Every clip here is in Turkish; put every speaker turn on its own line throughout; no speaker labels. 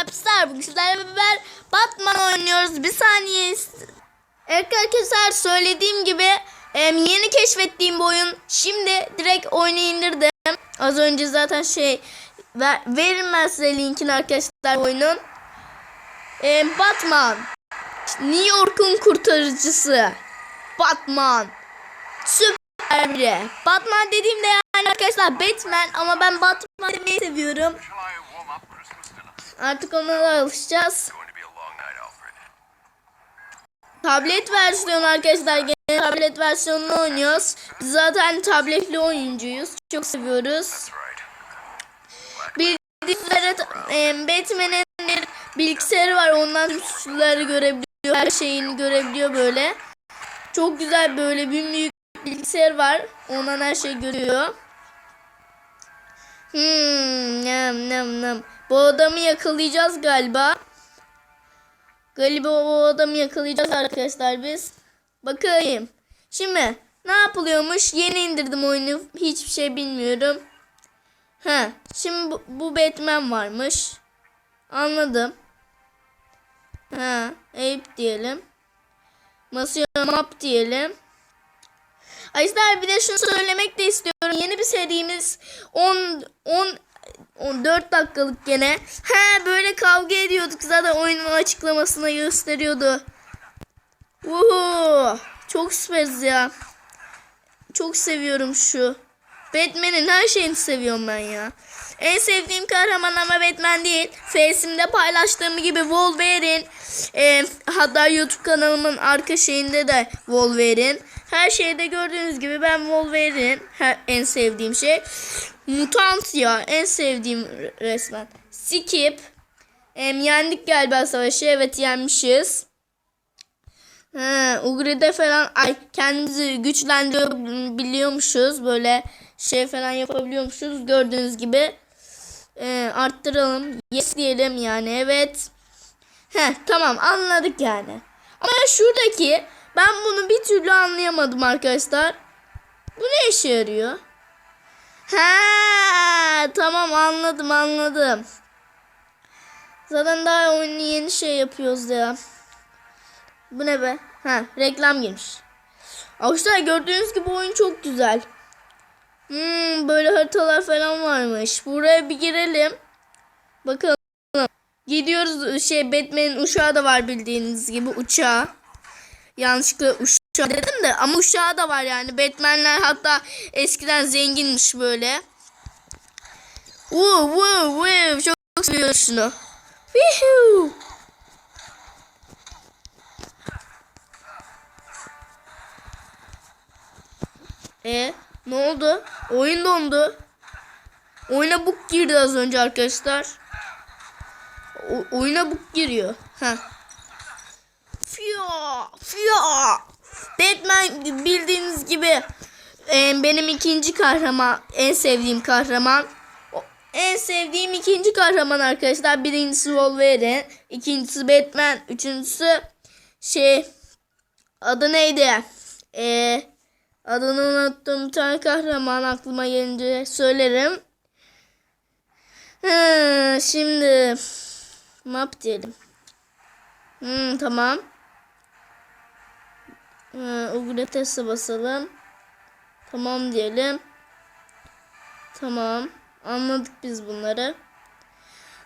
arkadaşlar bugün sizlerle beraber Batman oynuyoruz. Bir saniye. Evet arkadaşlar söylediğim gibi yeni keşfettiğim bu oyun. Şimdi direkt oyunu indirdim. Az önce zaten şey ver, veririm ben size linkini arkadaşlar oyunun. Batman. New York'un kurtarıcısı. Batman. Süper biri. Batman dediğimde yani arkadaşlar Batman ama ben Batman demeyi seviyorum. Artık ona da alışacağız. Tablet versiyonu arkadaşlar. Gene tablet versiyonunu oynuyoruz. Biz zaten tabletli oyuncuyuz. Çok seviyoruz. Bildiğiniz üzere e, Batman'in bir bilgisayarı var. Ondan tüm suçluları görebiliyor. Her şeyini görebiliyor böyle. Çok güzel böyle bir büyük bilgisayar var. Ondan her şeyi görüyor. Hmm, nem nem nem. Bu adamı yakalayacağız galiba. Galiba o adamı yakalayacağız arkadaşlar biz. Bakayım. Şimdi ne yapılıyormuş? Yeni indirdim oyunu. Hiçbir şey bilmiyorum. Ha, şimdi bu, bu Batman varmış. Anladım. Ha, Ape diyelim. Masaya map diyelim. Arkadaşlar bir de şunu söylemek de istiyorum. Yeni bir serimiz 10 10 14 dakikalık gene. He böyle kavga ediyorduk zaten oyunun açıklamasına gösteriyordu. Uhu, çok süperiz ya. Çok seviyorum şu. Batman'in her şeyini seviyorum ben ya. En sevdiğim kahraman ama Batman değil. Face'imde paylaştığım gibi Wolverine. E, hatta YouTube kanalımın arka şeyinde de Wolverine. Her şeyde gördüğünüz gibi ben Wolverine. Her, en sevdiğim şey. Mutant ya. En sevdiğim resmen. Skip. E, yendik galiba savaşı. Evet yenmişiz. Ugri'de falan ay kendimizi güçlendirebiliyormuşuz. Böyle şey falan yapabiliyormuşuz. Gördüğünüz gibi. Ee, arttıralım. Yes diyelim yani. Evet. He tamam anladık yani. Ama şuradaki ben bunu bir türlü anlayamadım arkadaşlar. Bu ne işe yarıyor? Ha tamam anladım anladım. Zaten daha oyunu yeni şey yapıyoruz ya. Bu ne be? Ha reklam girmiş. Arkadaşlar gördüğünüz gibi oyun çok güzel. Hmm, böyle haritalar falan varmış. Buraya bir girelim. Bakalım. Gidiyoruz şey Batman'in uçağı da var bildiğiniz gibi uçağı. Yanlışlıkla uçağı dedim de ama uçağı da var yani. Batman'ler hatta eskiden zenginmiş böyle. Woo woo woo çok, çok seviyorum şunu. Woohoo. E ne oldu? Oyun dondu. Oyuna bug girdi az önce arkadaşlar. O- oyuna bug giriyor. Ha. Fia, fia. Batman bildiğiniz gibi e, benim ikinci kahraman, en sevdiğim kahraman. En sevdiğim ikinci kahraman arkadaşlar. Birincisi Wolverine, ikincisi Batman, üçüncüsü şey adı neydi? Eee Adını unuttum. Bir tane kahraman aklıma gelince söylerim. Ha, şimdi map diyelim. Hmm, tamam. Ha, Ugrates'e basalım. Tamam diyelim. Tamam. Anladık biz bunları.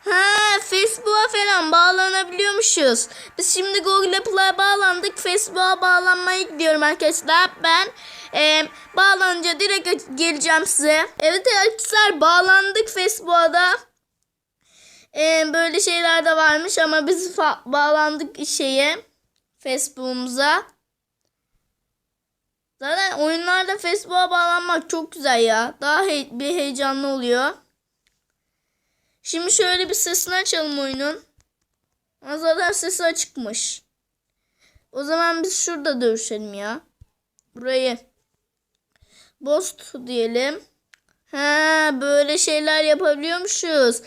Ha Facebook'a falan bağlanabiliyormuşuz. Biz şimdi Google Play'a bağlandık. Facebook'a bağlanmaya gidiyorum arkadaşlar. Ben e, bağlanınca direkt geleceğim size. Evet arkadaşlar bağlandık Facebook'a da. E, böyle şeyler de varmış ama biz bağlandık şeye. Facebook'umuza. Zaten oyunlarda Facebook'a bağlanmak çok güzel ya. Daha he bir heyecanlı oluyor. Şimdi şöyle bir sesini açalım oyunun. Zaten sesi açıkmış. O zaman biz şurada dövüşelim ya. Burayı. Bost diyelim. Ha böyle şeyler yapabiliyormuşuz.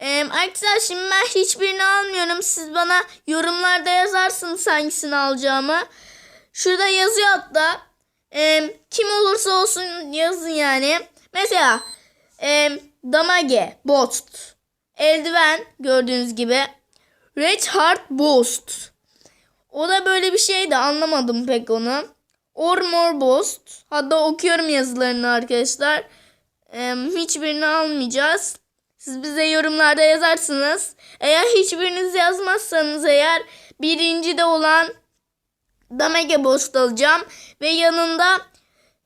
Ee, arkadaşlar şimdi ben hiçbirini almıyorum. Siz bana yorumlarda yazarsınız hangisini alacağımı. Şurada yazıyor hatta. Ee, kim olursa olsun yazın yani. Mesela e, Damage, Bost, eldiven gördüğünüz gibi. Red Heart Boost. O da böyle bir şeydi anlamadım pek onu. Armor Boost. Hatta okuyorum yazılarını arkadaşlar. Ee, hiçbirini almayacağız. Siz bize yorumlarda yazarsınız. Eğer hiçbiriniz yazmazsanız eğer birinci de olan Damage Boost alacağım. Ve yanında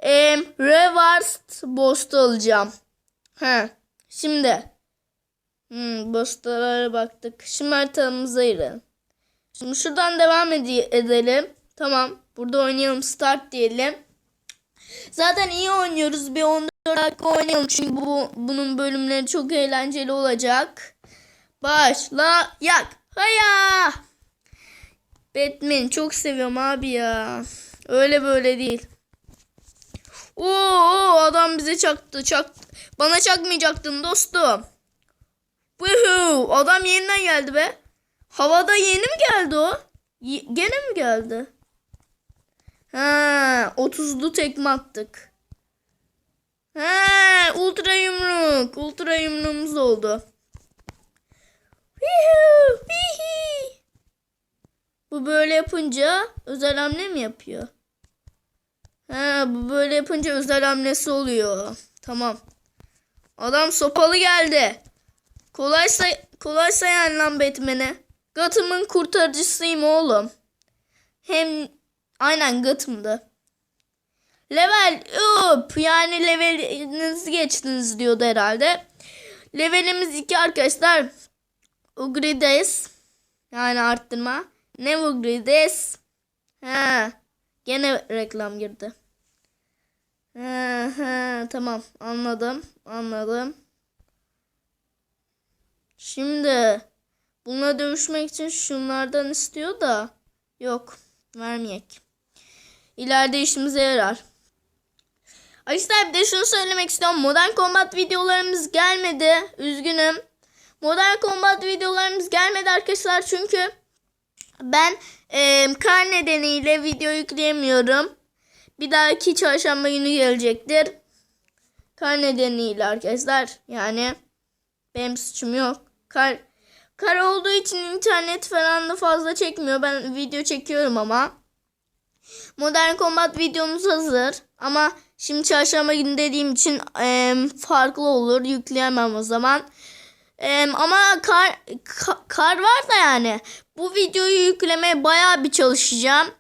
e, Reversed Boost alacağım. He. Şimdi. Hmm, boostlara baktık. Şimdi haritamıza girelim. Şimdi şuradan devam ede- edelim. Tamam. Burada oynayalım. Start diyelim. Zaten iyi oynuyoruz. Bir 14 dakika oynayalım. Çünkü bu bunun bölümleri çok eğlenceli olacak. Başla yak. Haya. Batman çok seviyorum abi ya. Öyle böyle değil. Oo adam bize çaktı. Çaktı. Bana çakmayacaktın dostum. Woohoo! Adam yeniden geldi be. Havada yeni mi geldi o? Y- gene mi geldi? Ha, 30'lu tekme attık. Ha, ultra yumruk. Ultra yumruğumuz oldu. Woohoo! Bu böyle yapınca özel hamle mi yapıyor? Ha, bu böyle yapınca özel hamlesi oluyor. Tamam. Adam sopalı geldi. Kolay say kolay sayan lan Batman'e. Gotham'ın kurtarıcısıyım oğlum. Hem aynen Gotham'da. Level up yani levelinizi geçtiniz diyordu herhalde. Levelimiz 2 arkadaşlar. Ugrides. Yani arttırma. Ne Ugrides? Ha. Gene reklam girdi. Ha, ha, tamam anladım anladım. Şimdi bununla dövüşmek için şunlardan istiyor da yok vermeyek. İleride işimize yarar. Arkadaşlar bir de şunu söylemek istiyorum. Modern Combat videolarımız gelmedi. Üzgünüm. Modern Combat videolarımız gelmedi arkadaşlar çünkü ben e, kar nedeniyle video yükleyemiyorum. Bir dahaki çarşamba günü gelecektir. Kar nedeniyle arkadaşlar. Yani benim suçum yok. Kar, kar olduğu için internet falan da fazla çekmiyor. Ben video çekiyorum ama. Modern Combat videomuz hazır. Ama şimdi çarşamba günü dediğim için e, farklı olur. Yükleyemem o zaman. E, ama kar, ka- kar var da yani. Bu videoyu yüklemeye bayağı bir çalışacağım.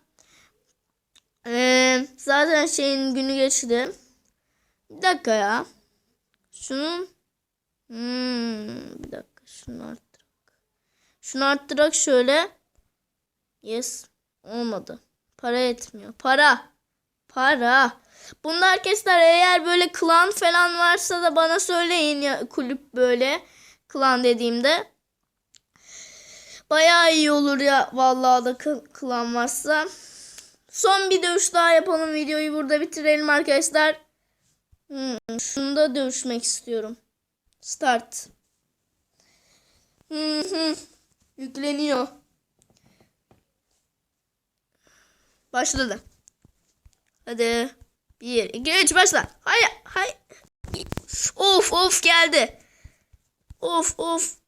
E, zaten şeyin günü geçti. Bir dakika ya. Şunun Hmm, bir dakika şunu arttırak. Şunu arttırak şöyle. Yes. Olmadı. Para etmiyor. Para. Para. Bunda arkadaşlar eğer böyle klan falan varsa da bana söyleyin ya kulüp böyle klan dediğimde. Bayağı iyi olur ya vallahi da kı- klan varsa. Son bir dövüş daha yapalım videoyu burada bitirelim arkadaşlar. Hmm, şunu da dövüşmek istiyorum. Start. Hı hı. Yükleniyor. Başladı. Hadi. Bir, iki, üç başla. Hay hay. Of of geldi. Of of.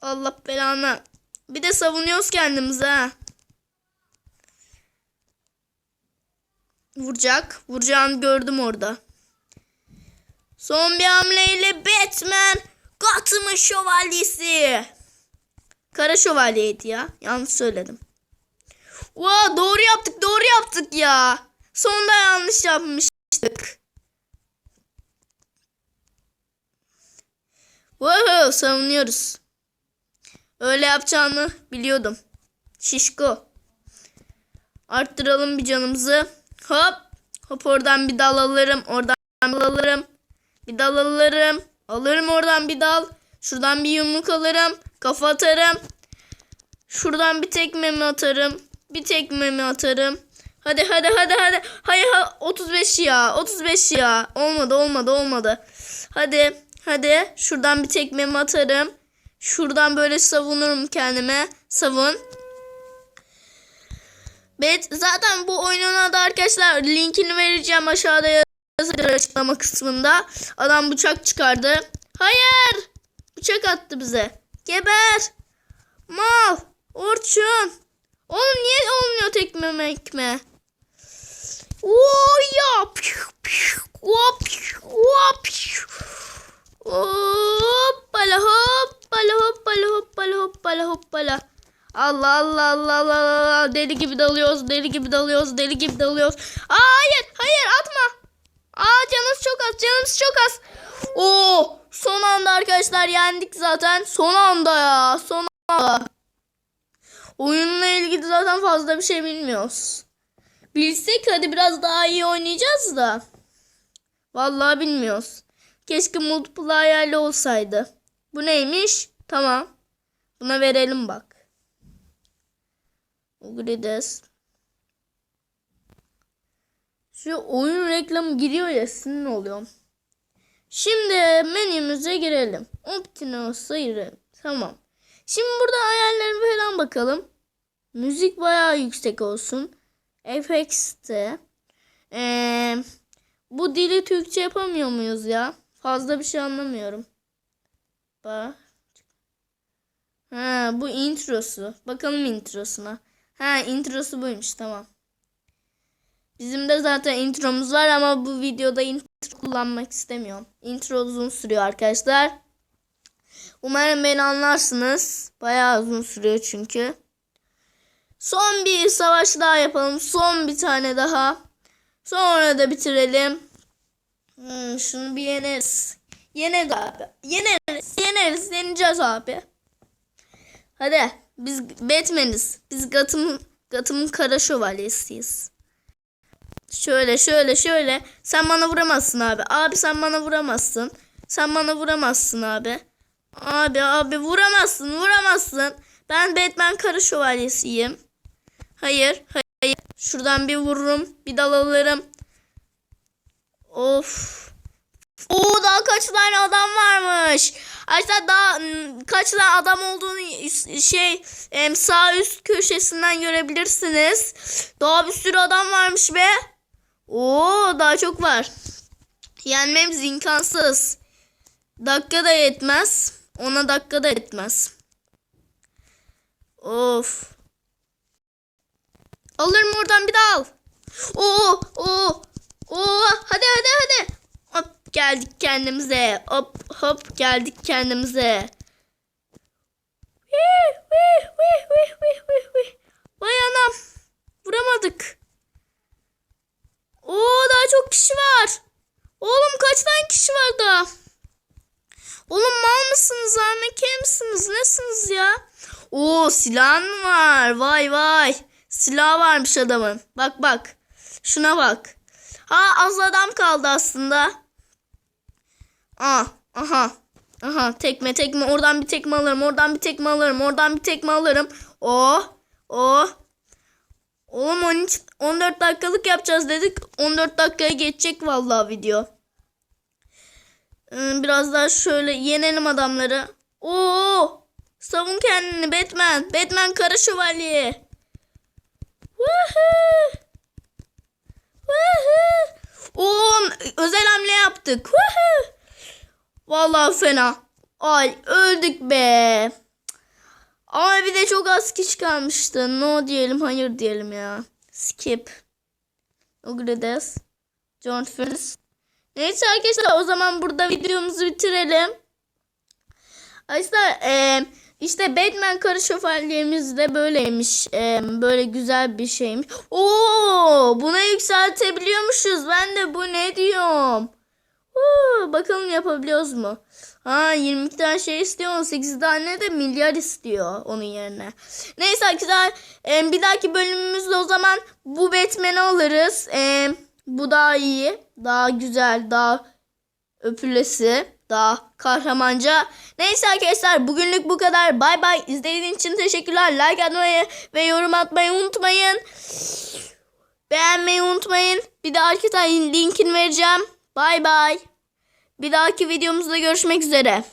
Allah belanı. Bir de savunuyoruz kendimizi ha. Vuracak. Vuracağını gördüm orada. Son bir hamleyle Batman Gotham'ın şövalyesi. Kara şövalyeydi ya. Yanlış söyledim. Wow, doğru yaptık doğru yaptık ya. Sonunda yanlış yapmıştık. Wow, savunuyoruz. Öyle yapacağını biliyordum. Şişko. Arttıralım bir canımızı. Hop. Hop oradan bir dal alırım. Oradan bir dal alırım. Bir dal alırım. Alırım oradan bir dal. Şuradan bir yumruk alırım. Kafa atarım. Şuradan bir tekmemi atarım. Bir tekmemi atarım. Hadi hadi hadi hadi. Hayır ha, 35 ya. 35 ya. Olmadı olmadı olmadı. Hadi hadi. Şuradan bir tekmemi atarım. Şuradan böyle savunurum kendime. Savun. Evet zaten bu oyunun adı arkadaşlar linkini vereceğim aşağıda yazılır açıklama kısmında. Adam bıçak çıkardı. Hayır. Bıçak attı bize. Geber. Mal. Orçun. Oğlum niye olmuyor tekme mekme? Oo ya. Hop. Hop. Hoppala hoppala hoppala hoppala hoppala hoppala. Allah Allah Allah Allah Allah deli gibi dalıyoruz deli gibi dalıyoruz deli gibi dalıyoruz. Aa, hayır hayır atma. Aa canımız çok az canımız çok az. Oo son anda arkadaşlar yendik zaten son anda ya son anda. Oyunla ilgili zaten fazla bir şey bilmiyoruz. Bilsek hadi biraz daha iyi oynayacağız da. Vallahi bilmiyoruz. Keşke multiplayer'li olsaydı. Bu neymiş? Tamam. Buna verelim bak. Ugrides. Şu oyun reklamı giriyor ya sinir oluyorum. Şimdi menümüze girelim. Optino sayırı. Tamam. Şimdi burada ayarlarına falan bakalım. Müzik bayağı yüksek olsun. FX'te. Ee, bu dili Türkçe yapamıyor muyuz ya? Fazla bir şey anlamıyorum. Bak. Ha bu introsu. Bakalım introsuna. Ha introsu buymuş tamam. Bizim de zaten intromuz var ama bu videoda intro kullanmak istemiyorum. Intro uzun sürüyor arkadaşlar. Umarım beni anlarsınız. Bayağı uzun sürüyor çünkü. Son bir savaş daha yapalım. Son bir tane daha. Sonra da bitirelim. Hmm, şunu bir yeneriz. Yeneriz abi. Yeneriz. Yeneriz. Yeneceğiz abi. Hadi. Biz Batman'iz. Biz Gotham'ın Gotham'ın kara şövalyesiyiz. Şöyle şöyle şöyle. Sen bana vuramazsın abi. Abi sen bana vuramazsın. Sen bana vuramazsın abi. Abi abi vuramazsın vuramazsın. Ben Batman kara şövalyesiyim. Hayır hayır. Şuradan bir vururum. Bir dal alırım. Of. Oo daha kaç tane adam varmış. Arkadaşlar daha ım, kaç tane adam olduğunu şey sağ üst köşesinden görebilirsiniz. Daha bir sürü adam varmış be. Oo daha çok var. Yenmemiz imkansız. Dakika da yetmez. Ona dakika da yetmez. Of. Alırım oradan bir daha al. Oo, oo, oo. Hadi hadi hadi. Geldik kendimize. Hop hop geldik kendimize. Vay anam. Vuramadık. Oo daha çok kişi var. Oğlum kaç tane kişi var daha? Oğlum mal mısınız? Ahmet misiniz? Nesiniz ya? Oo silah mı var? Vay vay. Silah varmış adamın. Bak bak. Şuna bak. Ha az adam kaldı aslında. Aa, aha. Aha tekme tekme oradan bir tekme alırım. Oradan bir tekme alırım. Oradan bir tekme alırım. Oh. Oh. Oğlum 13, 14 dakikalık yapacağız dedik. 14 dakikaya geçecek vallahi video. Ee, Biraz daha şöyle yenelim adamları. Oo! Savun kendini Batman. Batman kara şövalye. Woohoo! Woohoo! Oo, özel hamle yaptık. Woohoo! Vallahi fena. Ay öldük be. Ama bir de çok az kişi kalmıştı. No diyelim hayır diyelim ya. Skip. Ugrides. John Fins. Neyse arkadaşlar o zaman burada videomuzu bitirelim. Arkadaşlar eee işte Batman karı şövalyemiz de böyleymiş. Eee, böyle güzel bir şeymiş. Oo, buna yükseltebiliyormuşuz. Ben de bu ne diyorum. Oo, bakalım yapabiliyoruz mu? Ha 22 tane şey istiyor 18 tane de milyar istiyor onun yerine. Neyse arkadaşlar e, bir dahaki bölümümüzde o zaman bu Batman'i alırız. E, bu daha iyi. Daha güzel. Daha öpülesi. Daha kahramanca. Neyse arkadaşlar bugünlük bu kadar. Bay bay. İzlediğiniz için teşekkürler. Like atmayı ve yorum atmayı unutmayın. Beğenmeyi unutmayın. Bir de arkadaşlar linkini vereceğim. Bay bay. Bir dahaki videomuzda görüşmek üzere.